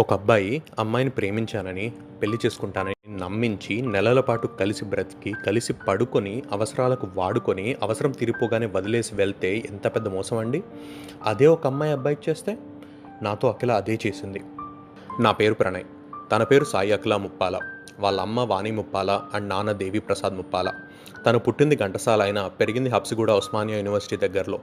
ఒక అబ్బాయి అమ్మాయిని ప్రేమించానని పెళ్ళి చేసుకుంటానని నమ్మించి నెలల పాటు కలిసి బ్రతికి కలిసి పడుకొని అవసరాలకు వాడుకొని అవసరం తీరిపోగానే వదిలేసి వెళ్తే ఎంత పెద్ద మోసం అండి అదే ఒక అమ్మాయి అబ్బాయికి చేస్తే నాతో అఖిల అదే చేసింది. నా పేరు ప్రణయ్. తన పేరు సాయి అఖిల ముప్పాల. వాళ్ళ అమ్మ వాణి ముప్పాల అండ్ నాన్న దేవి ప్రసాద్ ముప్పాల. తను పుట్టింది ఘంటసాల అయినా పెరిగింది హబ్సిగూడ ఉస్మానియా యూనివర్సిటీ దగ్గరలో.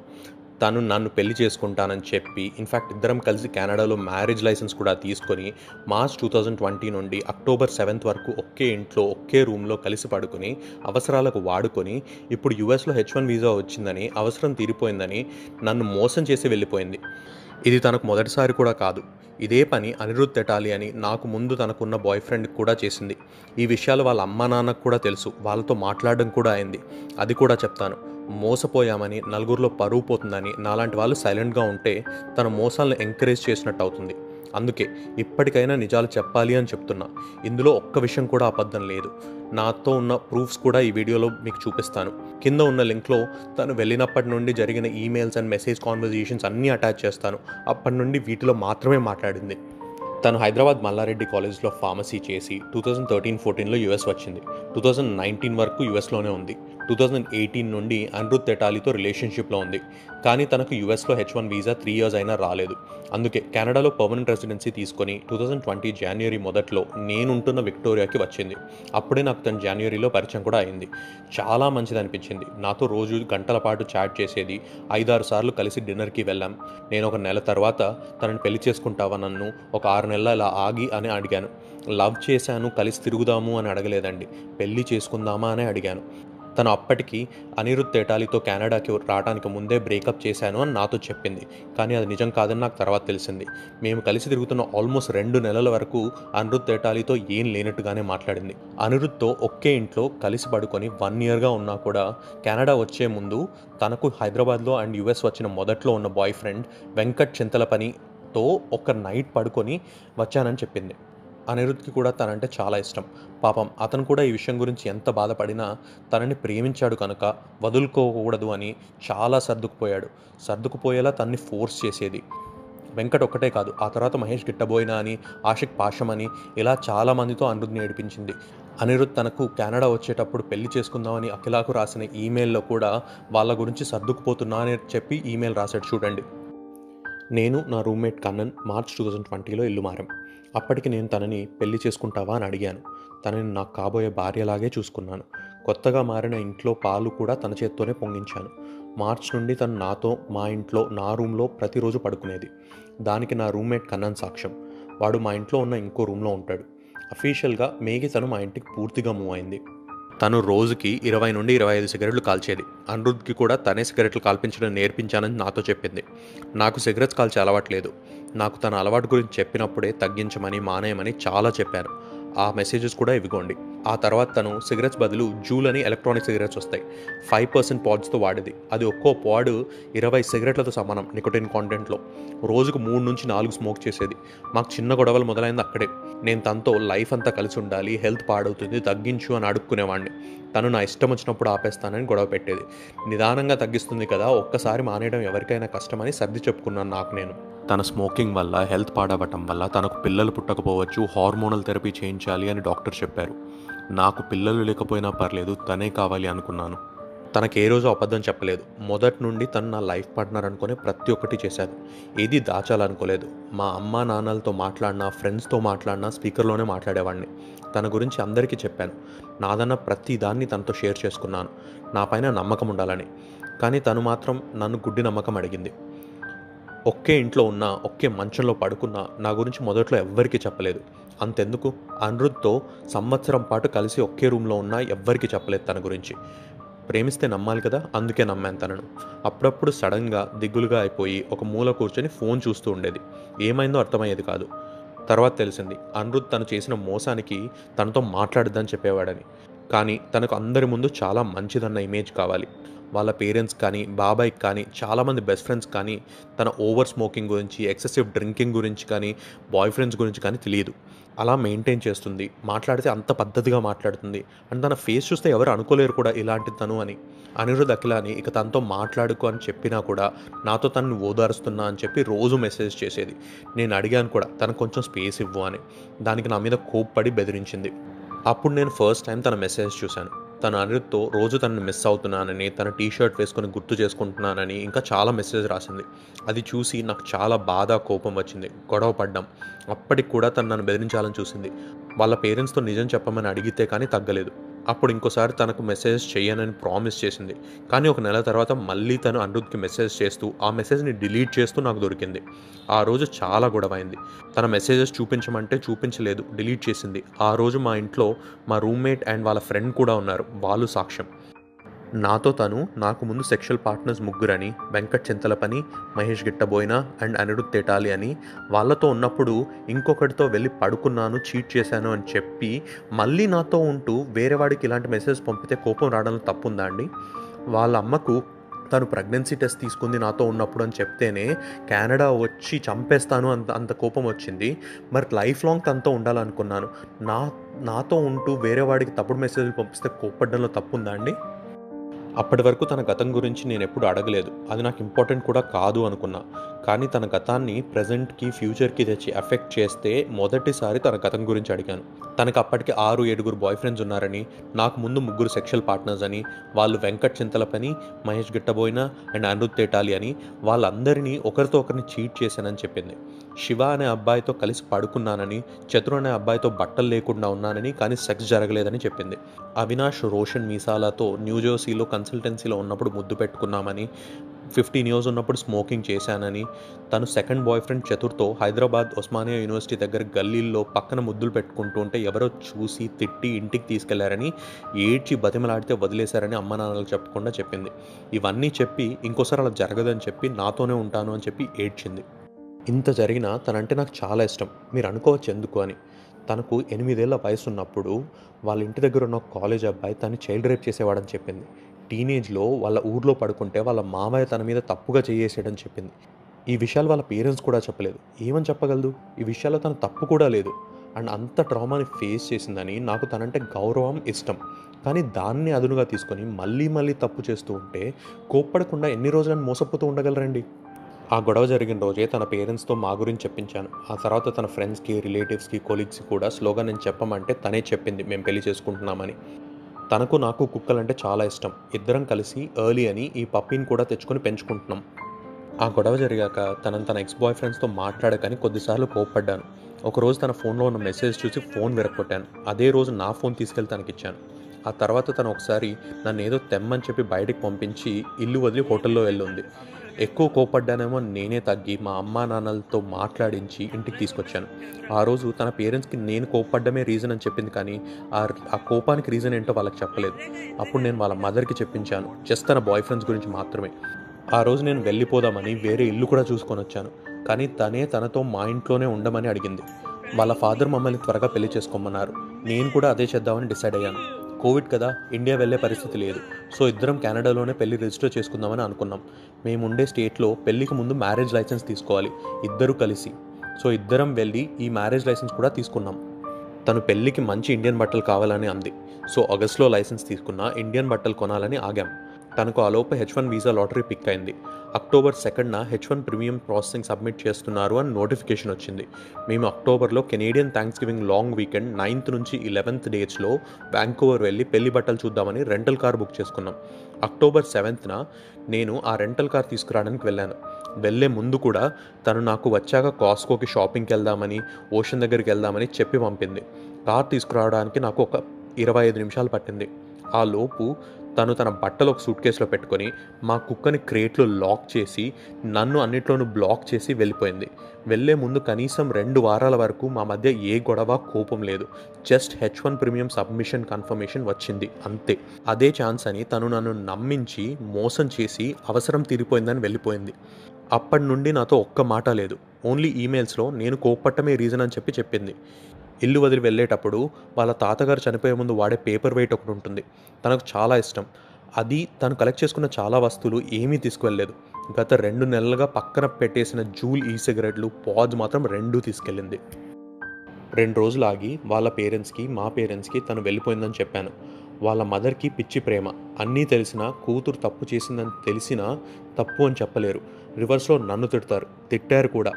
తను నన్ను పెళ్ళి చేసుకుంటానని చెప్పి ఇన్ఫ్యాక్ట్ ఇద్దరం కలిసి కెనడాలో మ్యారేజ్ లైసెన్స్ కూడా తీసుకొని మార్చ్ టూ థౌజండ్ ట్వంటీ నుండి అక్టోబర్ సెవెంత్ వరకు ఒకే ఇంట్లో ఒకే రూమ్లో కలిసి పడుకొని అవసరాలకు వాడుకొని ఇప్పుడు యుఎస్లో హెచ్ వన్ వీసా వచ్చిందని అవసరం తీరిపోయిందని నన్ను మోసం చేసి వెళ్ళిపోయింది. ఇది తనకు మొదటిసారి కూడా కాదు. ఇదే పని అనిరుద్ధ్ తెటాలి అని నాకు ముందు తనకున్న బాయ్ ఫ్రెండ్కి కూడా చేసింది. ఈ విషయాలు వాళ్ళ అమ్మా నాన్నకు కూడా తెలుసు. వాళ్ళతో మాట్లాడడం కూడా అయింది. అది కూడా చెప్తాను. మోసపోయామని నలుగురిలో పరువు పోతుందని నాలాంటి వాళ్ళు సైలెంట్గా ఉంటే తన మోసాలను ఎంకరేజ్ చేసినట్టు అవుతుంది అందుకే ఇప్పటికైనా నిజాలు చెప్పాలి అని చెప్తున్నా. ఇందులో ఒక్క విషయం కూడా అబద్ధం లేదు. నాతో ఉన్న ప్రూఫ్స్ కూడా ఈ వీడియోలో మీకు చూపిస్తాను. కింద ఉన్న లింక్లో తను వెళ్ళినప్పటి నుండి జరిగిన ఈమెయిల్స్ అండ్ మెసేజ్ కాన్వర్జేషన్స్ అన్నీ అటాచ్ చేస్తాను. అప్పటి నుండి వీటిలో మాత్రమే మాట్లాడింది. తను హైదరాబాద్ మల్లారెడ్డి కాలేజ్లో ఫార్మసీ చేసి టూ థౌజండ్ థర్టీన్ ఫోర్టీన్లో యూఎస్ వచ్చింది. టూ థౌజండ్ నైన్టీన్ వరకు యూఎస్లోనే ఉంది. టూ థౌజండ్ ఎయిటీన్ నుండి అనిరుద్ తెటాలితో రిలేషన్షిప్లో ఉంది. కానీ తనకు యూఎస్లో H one visa three years అయినా రాలేదు. అందుకే కెనడాలో పర్మనెంట్ రెసిడెన్సీ తీసుకొని టూ థౌజండ్ ట్వంటీ జనవరి మొదట్లో నేనుంటున్న విక్టోరియాకి వచ్చింది. అప్పుడే నాకు తను జనవరిలో పరిచయం కూడా అయింది. చాలా మంచిది అనిపించింది. నాతో రోజు గంటల పాటు చాట్ చేసేది. ఐదారు సార్లు కలిసి డిన్నర్కి వెళ్ళాం. నేను ఒక నెల తర్వాత తనని పెళ్ళి చేసుకుంటావా నన్ను ఒక ఆరు నెలల ఇలా ఆగి అని అడిగాను. లవ్ చేశాను కలిసి తిరుగుదాము అని అడగలేదండి. పెళ్ళి చేసుకుందామా అని అడిగాను. తను అప్పటికి అనిరుద్ తేటాలితో కెనడాకి రావడానికి ముందే బ్రేకప్ చేశాను అని నాతో చెప్పింది. కానీ అది నిజం కాదని నాకు తర్వాత తెలిసింది. మేము కలిసి తిరుగుతున్న ఆల్మోస్ట్ రెండు నెలల వరకు అనిరుద్ తేటాలితో ఏం లేనట్టుగానే మాట్లాడింది. అనిరుద్తో ఒకే ఇంట్లో కలిసి పడుకొని వన్ ఇయర్గా ఉన్నా కూడా కెనడా వచ్చే ముందు తనకు హైదరాబాద్లో అండ్ యుఎస్ వచ్చిన మొదట్లో ఉన్న బాయ్ ఫ్రెండ్ వెంకట్ చింతలపనితో ఒక నైట్ పడుకొని వచ్చానని చెప్పింది. అనిరుద్ధ్కి కూడా తనంటే చాలా ఇష్టం. పాపం అతను కూడా ఈ విషయం గురించి ఎంత బాధపడినా తనని ప్రేమించాడు కనుక వదులుకోకూడదు అని చాలా సర్దుకుపోయాడు. సర్దుకుపోయేలా తన్ని ఫోర్స్ చేసేది. వెంకట్ ఒక్కటే కాదు ఆ తర్వాత మహేష్ గిట్టబోయినా అని ఆషిక్ పాషం అని ఇలా చాలా మందితో ఏడిపించింది. అనిరుద్ తనకు కెనడా వచ్చేటప్పుడు పెళ్ళి చేసుకుందామని అఖిలాకు రాసిన ఈమెయిల్లో కూడా వాళ్ళ గురించి సర్దుకుపోతున్నా అని చెప్పి ఈమెయిల్ రాశాడు. చూడండి. నేను నా roommate Kannan March two thousand ట్వంటీలో ఇల్లు మారాం. అప్పటికి నేను తనని పెళ్ళి చేసుకుంటావా అని అడిగాను. తనని నాకు కాబోయే భార్యలాగే చూసుకున్నాను. కొత్తగా మారిన ఇంట్లో పాలు కూడా తన చేత్తోనే పొంగించాను. మార్చ్ నుండి తను నాతో మా ఇంట్లో నా రూమ్లో ప్రతిరోజు పడుకునేది. దానికి నా రూమ్మేట్ కన్నన్ సాక్ష్యం. వాడు మా ఇంట్లో ఉన్న ఇంకో రూమ్లో ఉంటాడు. అఫీషియల్గా మేకి తను మా ఇంటికి పూర్తిగా మూవ్ అయింది. తను రోజుకి ఇరవై నుండి ఇరవై ఐదు సిగరెట్లు కాల్చేది. అనిరుద్ధ్కి కూడా తనే సిగరెట్లు కాల్పించడం నేర్పించానని నాతో చెప్పింది. నాకు సిగరెట్స్ కాల్చే అలవాట్లేదు నాకు తన అలవాటు గురించి చెప్పినప్పుడే తగ్గించమని మానేయమని చాలా చెప్పాను. ఆ మెసేజెస్ కూడా ఇవిగోండి ఆ తర్వాత తను సిగరెట్స్ బదులు జూల్ అని ఎలక్ట్రానిక్ సిగరెట్స్ వస్తాయి. ఫైవ్ పర్సెంట్ పాడ్స్తో వాడేది. అది ఒక్కో పాడ్ ఇరవై సిగరెట్లతో సమానం నికోటిన్ కాంటెంట్లో. రోజుకు మూడు నుంచి నాలుగు స్మోక్ చేసేది. మాకు చిన్న గొడవలు మొదలైంది అక్కడే. నేను తనతో లైఫ్ అంతా కలిసి ఉండాలి హెల్త్ పాడవుతుంది తగ్గించు అని అడుక్కునేవాడిని తను నా ఇష్టం వచ్చినప్పుడు ఆపేస్తానని గొడవ పెట్టేది. నిదానంగా తగ్గిస్తుంది కదా ఒక్కసారి మానేయడం ఎవరికైనా కష్టమని సర్ది చెప్పుకున్నాను నాకు నేను. తన స్మోకింగ్ వల్ల హెల్త్ పాడవటం వల్ల తనకు పిల్లలు పుట్టకపోవచ్చు హార్మోనల్ థెరపీ చేయించాలి అని డాక్టర్ చెప్పారు. నాకు పిల్లలు లేకపోయినా పర్లేదు తనే కావాలి అనుకున్నాను. తనకి ఏ రోజు అబద్ధం చెప్పలేదు. మొదటి నుండి తను నా లైఫ్ పార్ట్నర్ అనుకుని ప్రతి ఒక్కటి చేశాను ఏది దాచాలనుకోలేదు. మా అమ్మ నాన్నలతో మాట్లాడినా ఫ్రెండ్స్తో మాట్లాడినా స్పీకర్లోనే మాట్లాడేవాడిని. తన గురించి అందరికీ చెప్పాను. నాదన్న ప్రతి దాన్ని తనతో షేర్ చేసుకున్నాను. నా పైన నమ్మకం ఉండాలని. కానీ తను మాత్రం నన్ను గుడ్డి నమ్మకం అడిగింది. ఒకే ఇంట్లో ఉన్న ఒకే మంచంలో పడుకున్న నా గురించి మొదట్లో ఎవ్వరికీ చెప్పలేదు. అంతెందుకు? అనిరుద్ధ్తో సంవత్సరం పాటు కలిసి ఒకే రూమ్లో ఉన్నా ఎవ్వరికీ చెప్పలేదు తన గురించి. ప్రేమిస్తే నమ్మాలి కదా అందుకే నమ్మాను తనను. అప్పుడప్పుడు సడన్గా దిగులుగా అయిపోయి ఒక మూల కూర్చొని ఫోన్ చూస్తూ ఉండేది. ఏమైందో అర్థమయ్యేది కాదు. తర్వాత తెలిసింది అనిరుద్ తను చేసిన మోసానికి తనతో మాట్లాడద్దని చెప్పేవాడని. కానీ తనకు అందరి ముందు చాలా మంచిదన్న ఇమేజ్ కావాలి. వాళ్ళ పేరెంట్స్ కానీ బాబాయ్కి కానీ చాలామంది బెస్ట్ ఫ్రెండ్స్ కానీ తన ఓవర్ స్మోకింగ్ గురించి ఎక్సెసివ్ డ్రింకింగ్ గురించి కానీ బాయ్ ఫ్రెండ్స్ గురించి కానీ తెలియదు. అలా మెయింటైన్ చేస్తుంది. మాట్లాడితే అంత పద్ధతిగా మాట్లాడుతుంది. అండ్ తన ఫేస్ చూస్తే ఎవరు అనుకోలేరు కూడా ఇలాంటి తను అని. అనిరుద్ అఖిలాని ఇక తనతో మాట్లాడుకో అని చెప్పినా కూడా నాతో తనని ఓదారుస్తున్నా అని చెప్పి రోజు మెసేజ్ చేసేది. నేను అడిగాను కూడా తనకు కొంచెం స్పేస్ ఇవ్వు అని. దానికి నా మీద కోప్పడి బెదిరించింది. అప్పుడు నేను ఫస్ట్ టైం తన మెసేజ్ చూశాను. తన అనిరుద్తో రోజు తనని మిస్ అవుతున్నానని తన టీ షర్ట్ వేసుకొని గుర్తు చేసుకుంటున్నానని ఇంకా చాలా మెసేజ్ రాసింది. అది చూసి నాకు చాలా బాధ కోపం వచ్చింది. గొడవ పడ్డాం. అప్పటికి కూడా తను నన్ను బెదిరించాలని చూసింది. వాళ్ళ పేరెంట్స్తో నిజం చెప్పమని అడిగితే కానీ తగ్గలేదు. అప్పుడు ఇంకోసారి తనకు మెసేజ్ చేయనని ప్రామిస్ చేసింది. కానీ ఒక నెల తర్వాత మళ్ళీ తను అనిరుద్ధ్కి మెసేజ్ చేస్తూ ఆ మెసేజ్ని డిలీట్ చేస్తూ నాకు దొరికింది. ఆ రోజు చాలా గొడవ అయింది తన మెసేజెస్ చూపించమంటే చూపించలేదు డిలీట్ చేసింది. ఆ రోజు మా ఇంట్లో మా రూమ్మేట్ అండ్ వాళ్ళ ఫ్రెండ్ కూడా ఉన్నారు వాళ్ళు సాక్ష్యం. నాతో తను నాకు ముందు సెక్షువల్ పార్ట్నర్స్ ముగ్గురని వెంకట్ చింతలపని మహేష్ గిట్టబోయిన అండ్ అనిరుద్ తేటాలి అని వాళ్ళతో ఉన్నప్పుడు ఇంకొకటితో వెళ్ళి పడుకున్నాను చీట్ చేశాను అని చెప్పి మళ్ళీ నాతో ఉంటూ వేరే వాడికి ఇలాంటి మెసేజ్ పంపితే కోపం రావడంలో తప్పుందా అండి? వాళ్ళ అమ్మకు తను ప్రెగ్నెన్సీ టెస్ట్ తీసుకుంది నాతో ఉన్నప్పుడు అని చెప్తేనే కెనడా వచ్చి చంపేస్తాను అంత అంత కోపం వచ్చింది. మరి లైఫ్ లాంగ్ తనతో ఉండాలనుకున్నాను. నా నాతో ఉంటూ వేరే వాడికి తప్పుడు మెసేజ్లు పంపిస్తే కోపడ్డంలో తప్పుందా అండి? అప్పటి వరకు తన గతం గురించి నేను ఎప్పుడు అడగలేదు. అది నాకు ఇంపార్టెంట్ కూడా కాదు అనుకున్నా. కానీ తన గతాన్ని ప్రజెంట్కి ఫ్యూచర్కి తెచ్చి ఎఫెక్ట్ చేస్తే మొదటిసారి తన గతం గురించి అడిగాను. తనకు అప్పటికి ఆరు ఏడుగురు బాయ్ ఫ్రెండ్స్ ఉన్నారని నాకు ముందు ముగ్గురు సెక్షువల్ పార్ట్నర్స్ అని వాళ్ళు వెంకట్ చింతలపని మహేష్ గిట్టబోయిన అండ్ అనిరుద్ తేటాలి అని వాళ్ళందరినీ ఒకరితో ఒకరిని చీట్ చేశానని చెప్పింది. శివ అనే అబ్బాయితో కలిసి పడుకున్నానని చతురు అనే అబ్బాయితో బట్టలు లేకుండా ఉన్నానని కానీ సెక్స్ జరగలేదని చెప్పింది. అవినాష్ రోషన్ మీసాలతో న్యూజెర్సీలో కన్సల్టెన్సీలో ఉన్నప్పుడు ముద్దు పెట్టుకున్నామని ఫిఫ్టీన్ ఇయర్స్ ఉన్నప్పుడు స్మోకింగ్ చేశానని తను సెకండ్ బాయ్ ఫ్రెండ్ చతుర్తో హైదరాబాద్ ఉస్మానియా యూనివర్సిటీ దగ్గర గల్లీల్లో పక్కన ముద్దులు పెట్టుకుంటూ ఉంటే ఎవరో చూసి తిట్టి ఇంటికి తీసుకెళ్ళారని ఏడ్చి బతిమలాడితే వదిలేశారని అమ్మ నాన్నలకు చెప్పకుండా చెప్పింది. ఇవన్నీ చెప్పి ఇంకోసారి అలా జరగదని చెప్పి నాతోనే ఉంటాను అని చెప్పి ఏడ్చింది. ఇంత జరిగినా తనంటే నాకు చాలా ఇష్టం. మీరు అనుకోవచ్చు ఎందుకు అని. తనకు ఎనిమిదేళ్ళ వయసు ఉన్నప్పుడు వాళ్ళ ఇంటి దగ్గర ఉన్న కాలేజ్ అబ్బాయి తను చైల్డ్ రేప్ చేసేవాడని చెప్పింది. టీనేజ్లో వాళ్ళ ఊర్లో పడుకుంటే వాళ్ళ మామయ్య తన మీద తప్పుగా చేయేసాడని చెప్పింది. ఈ విషయాలు వాళ్ళ పేరెంట్స్ కూడా చెప్పలేదు. ఏమని చెప్పగలదు? ఈ విషయాల్లో తన తప్పు కూడా లేదు. అండ్ అంత ట్రామాని ఫేస్ చేసిందని నాకు తనంటే గౌరవం ఇష్టం. కానీ దాన్ని అదునుగా తీసుకొని మళ్ళీ మళ్ళీ తప్పు చేస్తూ ఉంటే కోప్పడకుండా ఎన్ని రోజులను మోసపోతూ ఉండగలరండి? ఆ గొడవ జరిగిన రోజే తన పేరెంట్స్తో మా గురించి చెప్పించాను. ఆ తర్వాత తన ఫ్రెండ్స్కి రిలేటివ్స్కి కొలీగ్స్కి కూడా స్లోగా నేను చెప్పమంటే తనే చెప్పింది. మేము పెళ్ళి చేసుకుంటున్నామని. తనకు నాకు కుక్కలంటే చాలా ఇష్టం. ఇద్దరం కలిసి ఎర్లీ అని ఈ పప్పీని కూడా తెచ్చుకొని పెంచుకుంటున్నాం. ఆ గొడవ జరిగాక తనని తన ఎక్స్ బాయ్ ఫ్రెండ్స్తో మాట్లాడకని కొద్దిసార్లు కోప్పడ్డాను. ఒకరోజు తన ఫోన్లో ఉన్న మెసేజ్ చూసి ఫోన్ విరగొట్టాను అదే రోజు నా ఫోన్ తీసుకెళ్ళి తనకిచ్చాను. ఆ తర్వాత తను ఒకసారి నన్ను ఏదో తెమ్మని చెప్పి బయటికి పంపించి ఇల్లు వదిలి హోటల్లో వెళ్ళుంది. ఎక్కువ కోపడ్డానేమో నేనే తగ్గి మా అమ్మా నాన్నలతో మాట్లాడించి ఇంటికి తీసుకొచ్చాను. ఆ రోజు తన పేరెంట్స్కి నేను కోపడ్డమే రీజన్ అని చెప్పింది కానీ ఆ ఆ కోపానికి రీజన్ ఏంటో వాళ్ళకి చెప్పలేదు. అప్పుడు నేను వాళ్ళ మదర్కి చెప్పించాను జస్ట్ తన బాయ్ ఫ్రెండ్స్ గురించి మాత్రమే. ఆ రోజు నేను వెళ్ళిపోదామని వేరే ఇల్లు కూడా చూసుకొని వచ్చాను కానీ తనే తనతో మా ఇంట్లోనే ఉండమని అడిగింది. వాళ్ళ ఫాదర్ మమ్మల్ని త్వరగా పెళ్ళి చేసుకోమన్నారు. నేను కూడా అదే చేద్దామని డిసైడ్ అయ్యాను. కోవిడ్ కదా ఇండియా వెళ్ళే పరిస్థితి లేదు. సో ఇద్దరం కెనడాలోనే పెళ్ళి రిజిస్టర్ చేసుకుందామని అనుకున్నాం. మేము ఉండే స్టేట్లో పెళ్ళికి ముందు మ్యారేజ్ లైసెన్స్ తీసుకోవాలి ఇద్దరు కలిసి. సో ఇద్దరం వెళ్ళి ఈ మ్యారేజ్ లైసెన్స్ కూడా తీసుకున్నాం. తను పెళ్ళికి మంచి ఇండియన్ బట్టలు కావాలని అంది. సో ఆగస్ట్లో లైసెన్స్ తీసుకున్న ఇండియన్ బట్టలు కొనాలని ఆగాం. తనకు ఆలోపు H one visa lottery pick అయింది. October సెకండ్న H one premium processing submit చేస్తున్నారు అని నోటిఫికేషన్ వచ్చింది. మేము అక్టోబర్లో Canadian thanksgiving long weekend ninth నుంచి ఇలెవెన్త్ డేట్స్లో వ్యాంకోవర్ వెళ్ళి పెళ్ళి బట్టలు చూద్దామని రెంటల్ కార్ బుక్ చేసుకున్నాం. అక్టోబర్ సెవెంత్న నేను ఆ రెంటల్ కార్ తీసుకురావడానికి వెళ్ళాను. వెళ్ళే ముందు కూడా తను నాకు వచ్చాక కాస్కోకి షాపింగ్కి వెళ్దామని ఓషన్ దగ్గరికి వెళ్దామని చెప్పి పంపింది. కార్ తీసుకురావడానికి నాకు ఒక ఇరవై ఐదు నిమిషాలు పట్టింది. ఆ లోపు తను తన బట్టలు ఒక సూట్ కేసులో పెట్టుకొని మా కుక్కని క్రేట్లో లాక్ చేసి నన్ను అన్నిట్లోనూ బ్లాక్ చేసి వెళ్ళిపోయింది. వెళ్ళే ముందు కనీసం రెండు వారాల వరకు మా మధ్య ఏ గొడవ కోపం లేదు. Just H one premium submission confirmation వచ్చింది. అంతే. అదే ఛాన్స్ అని తను నన్ను నమ్మించి మోసం చేసి అవసరం తీరిపోయిందని వెళ్ళిపోయింది. అప్పటి నుండి నాతో ఒక్క మాట లేదు. ఓన్లీ ఈమెయిల్స్లో నేను కోప్పట్టమే రీజన్ అని చెప్పి చెప్పింది. ఇల్లు వదిలి వెళ్ళేటప్పుడు వాళ్ళ తాతగారు చనిపోయే ముందు వాడే పేపర్ వెయిట్ ఒకటి ఉంటుంది. తనకు చాలా ఇష్టం. అది తను కలెక్ట్ చేసుకున్న చాలా వస్తువులు ఏమీ తీసుకువెళ్ళలేదు. గత రెండు నెలలుగా పక్కన పెట్టేసిన జూల్ ఈ సిగరెట్లు పాజ్ మాత్రం రెండూ తీసుకెళ్ళింది. రెండు రోజులు ఆగి వాళ్ళ పేరెంట్స్కి మా పేరెంట్స్కి తను వెళ్ళిపోయిందని చెప్పాను. వాళ్ళ మదర్కి పిచ్చి ప్రేమ. అన్నీ తెలిసినా కూతురు తప్పు చేసిందని తెలిసినా తప్పు అని చెప్పలేరు. రివర్స్లో నన్ను తిడతారు. తిట్టారు కూడా.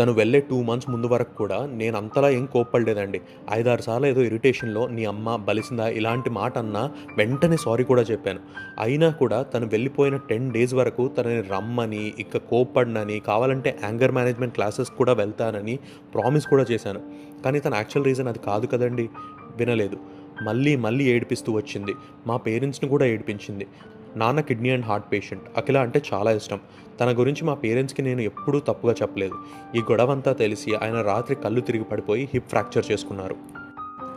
తను వెళ్ళే టూ మంత్స్ ముందు వరకు కూడా నేను అంతలా ఏం కోప్పడలేదండి. ఐదారు సార్లు ఏదో ఇరిటేషన్లో నీ అమ్మ బలిసిందా ఇలాంటి మాట అన్నా వెంటనే సారీ కూడా చెప్పాను. అయినా కూడా తను వెళ్ళిపోయిన టెన్ డేస్ వరకు తనని రమ్మని ఇక కోప్పడినని కావాలంటే యాంగర్ మేనేజ్మెంట్ క్లాసెస్ కూడా వెళ్తానని ప్రామిస్ కూడా చేశాను. కానీ తన యాక్చువల్ రీజన్ అది కాదు కదండి వినలేదు. మళ్ళీ మళ్ళీ ఏడిపిస్తూ వచ్చింది. మా పేరెంట్స్ని కూడా ఏడిపించింది. నాన్న kidney and heart patient. Akhila అంటే చాలా ఇష్టం. తన గురించి మా పేరెంట్స్కి నేను ఎప్పుడూ తప్పుగా చెప్పలేదు. ఈ గొడవ అంతా తెలిసి ఆయన రాత్రి కళ్ళు తిరిగి పడిపోయి హిప్ ఫ్రాక్చర్ చేసుకున్నారు.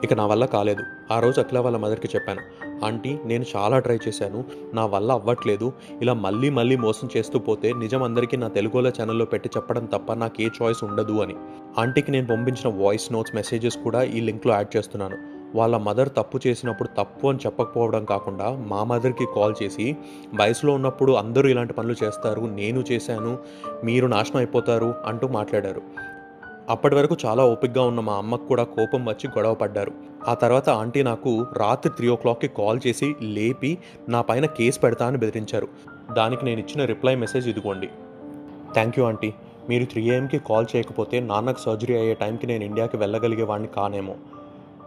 ఇక నా వల్ల కాలేదు. ఆ రోజు అఖిల వాళ్ళ మదర్కి చెప్పాను. ఆంటీ నేను చాలా ట్రై చేశాను. నా వల్ల అవ్వట్లేదు. ఇలా మళ్ళీ మళ్ళీ మోసం చేస్తూ పోతే నిజం అందరికీ నా తెలుగులో ఛానల్లో పెట్టి చెప్పడం తప్ప నాకు ఏ చాయిస్ ఉండదు అని. ఆంటీకి నేను పంపించిన వాయిస్ నోట్స్ మెసేజెస్ కూడా ఈ లింక్లో యాడ్ చేస్తున్నాను. వాళ్ళ మదర్ తప్పు చేసినప్పుడు తప్పు అని చెప్పకపోవడం కాకుండా మా మదర్కి కాల్ చేసి వయసులో ఉన్నప్పుడు అందరూ ఇలాంటి పనులు చేస్తారు నేను చేశాను మీరు నాశనం అయిపోతారు అంటూ మాట్లాడారు. అప్పటి వరకు చాలా ఓపిక్గా ఉన్న మా అమ్మకు కూడా కోపం వచ్చి గొడవ పడ్డారు. ఆ తర్వాత ఆంటీ నాకు రాత్రి త్రీ ఓ క్లాక్కి కాల్ చేసి లేపి నా పైన కేసు పెడతా అని బెదిరించారు. దానికి నేను ఇచ్చిన రిప్లై మెసేజ్ ఇదిగోండి. Thank you aunty. మీరు త్రీ ఏఎంకి కాల్ చేయకపోతే నాన్నకు సర్జరీ అయ్యే టైంకి నేను ఇండియాకి వెళ్ళగలిగే వాడిని కానేమో.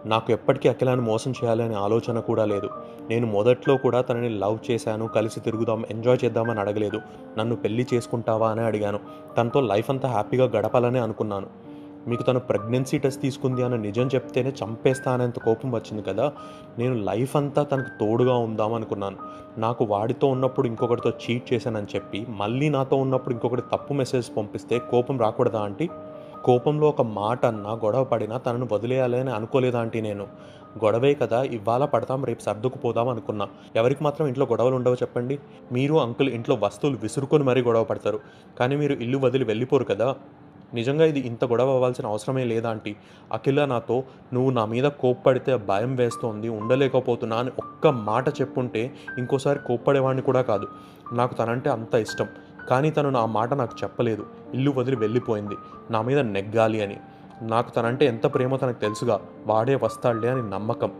నాకు ఎప్పటికీ అఖిలాన్ని మోసం చేయాలనే ఆలోచన కూడా లేదు. నేను మొదట్లో కూడా తనని లవ్ చేశాను కలిసి తిరుగుదాం ఎంజాయ్ చేద్దామని అడగలేదు. నన్ను పెళ్ళి చేసుకుంటావా అని అడిగాను. తనతో లైఫ్ అంతా హ్యాపీగా గడపాలనే అనుకున్నాను. మీకు తను ప్రెగ్నెన్సీ టెస్ట్ తీసుకుంది అన్న నిజం చెప్తేనే చంపేస్తా అనేంత కోపం వచ్చింది కదా. నేను లైఫ్ అంతా తనకు తోడుగా ఉందాం అనుకున్నాను. నాకు వాడితో ఉన్నప్పుడు ఇంకొకటితో చీట్ చేశానని చెప్పి మళ్ళీ నాతో ఉన్నప్పుడు ఇంకొకటి తప్పు మెసేజ్ పంపిస్తే కోపం రాకూడదా అంటే కోపంలో ఒక మాట అన్నా గొడవ పడినా తనను వదిలేయాలని అనుకోలేదాంటి నేను. గొడవే కదా ఇవాళ పడతాం రేపు సర్దుకుపోదాం అనుకున్నా. ఎవరికి మాత్రం ఇంట్లో గొడవలు ఉండవు చెప్పండి. మీరు అంకుల్ ఇంట్లో వస్తువులు విసురుకొని మరీ గొడవ పడతారు. కానీ మీరు ఇల్లు వదిలి వెళ్ళిపోరు కదా. నిజంగా ఇది ఇంత గొడవ అవ్వాల్సిన అవసరమే లేదా ఆంటీ? అఖిల నాతో నువ్వు నా మీద కోప్పడితే భయం వేస్తోంది ఉండలేకపోతున్నా అని ఒక్క మాట చెప్పుంటే ఇంకోసారి కోప్పడేవాడిని కూడా కాదు. నాకు తనంటే అంత ఇష్టం. కానీ తను నా మాట నాకు చెప్పలేదు. ఇల్లు వదిలి వెళ్ళిపోయింది. నా మీద నెగ్గాలి అని. నాకు తనంటే ఎంత ప్రేమో తనకు తెలుసుగా. వాడే వస్తాడులే అని నమ్మకం.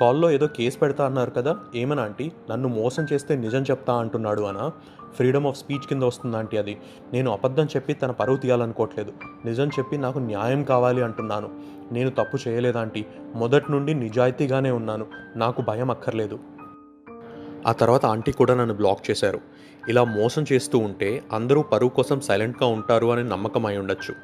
కాల్లో ఏదో కేసు పెడతా అన్నారు కదా. ఏమనా ఆంటీ? నన్ను మోసం చేస్తే నిజం చెప్తా అంటున్నాడు అనా? ఫ్రీడమ్ ఆఫ్ స్పీచ్ కింద వస్తుంది ఆంటీ అది. నేను అబద్ధం చెప్పి తన పరువు తీయాలనుకోవట్లేదు. నిజం చెప్పి నాకు న్యాయం కావాలి అంటున్నాను. నేను తప్పు చేయలేదాంటీ మొదటి నుండి నిజాయితీగానే ఉన్నాను. నాకు భయం అక్కర్లేదు. ఆ తర్వాత ఆంటీ కూడా నన్ను బ్లాక్ చేశారు. ఇలా మోసం చేస్తూ ఉంటే అందరూ పరువు కోసం సైలెంట్గా ఉంటారు అని నమ్మకం అయి ఉండొచ్చు.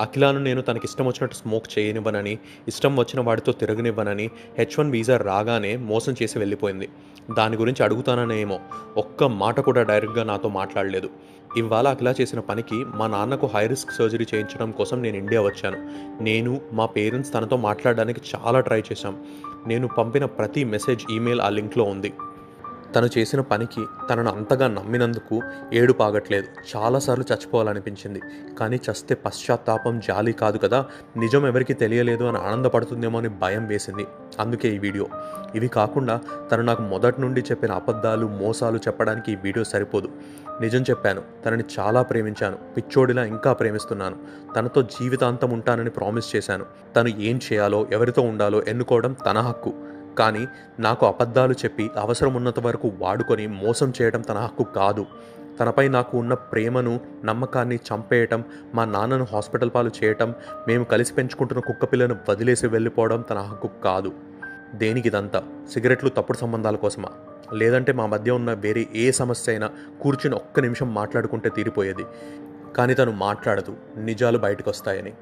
అఖిలాను నేను తనకి ఇష్టం వచ్చినట్టు స్మోక్ చేయనివ్వనని ఇష్టం వచ్చిన వాడితో తిరగనివ్వనని హెచ్ వన్ వీసా రాగానే మోసం చేసి వెళ్ళిపోయింది. దాని గురించి అడుగుతాననేమో. ఒక్క మాట కూడా డైరెక్ట్గా నాతో మాట్లాడలేదు. ఇవాళ అఖిలా చేసిన పనికి మా నాన్నకు హై రిస్క్ సర్జరీ చేయించడం కోసం నేను ఇండియా వచ్చాను. నేను మా పేరెంట్స్ తనతో మాట్లాడడానికి చాలా ట్రై చేశాం. నేను పంపిన ప్రతి మెసేజ్ ఈమెయిల్ ఆ లింక్లో ఉంది. తను చేసిన పనికి తనను అంతగా నమ్మినందుకు ఏడు పాగట్లేదు. చాలాసార్లు చచ్చిపోవాలనిపించింది. కానీ చస్తే పశ్చాత్తాపం జాలి కాదు కదా. నిజం ఎవరికి తెలియలేదు అని ఆనందపడుతుందేమో అని భయం వేసింది. అందుకే ఈ వీడియో. ఇవి కాకుండా తను నాకు మొదటి నుండి చెప్పిన అబద్ధాలు మోసాలు చెప్పడానికి ఈ వీడియో సరిపోదు. నిజం చెప్పాను. తనని చాలా ప్రేమించాను. పిచ్చోడిలా ఇంకా ప్రేమిస్తున్నాను. తనతో జీవితాంతం ఉంటానని ప్రామిస్ చేశాను. తను ఏం చేయాలో ఎవరితో ఉండాలో ఎన్నుకోవడం తన హక్కు. కానీ నాకు అబద్ధాలు చెప్పి అవసరం ఉన్నంత వరకు వాడుకొని మోసం చేయడం తన హక్కు కాదు. తనపై నాకు ఉన్న ప్రేమను నమ్మకాన్ని చంపేయటం మా నాన్నను హాస్పిటల్ పాలు చేయటం మేము కలిసి పెంచుకుంటున్న కుక్క పిల్లను వదిలేసి వెళ్ళిపోవడం తన హక్కు కాదు. దేనికి ఇదంతా? సిగరెట్లు తప్పుడు సంబంధాల కోసమా? లేదంటే మా మధ్య ఉన్న వేరే ఏ సమస్య అయినా కూర్చుని ఒక్క నిమిషం మాట్లాడుకుంటే తీరిపోయేది. కానీ తను మాట్లాడదు. నిజాలు బయటకు వస్తాయని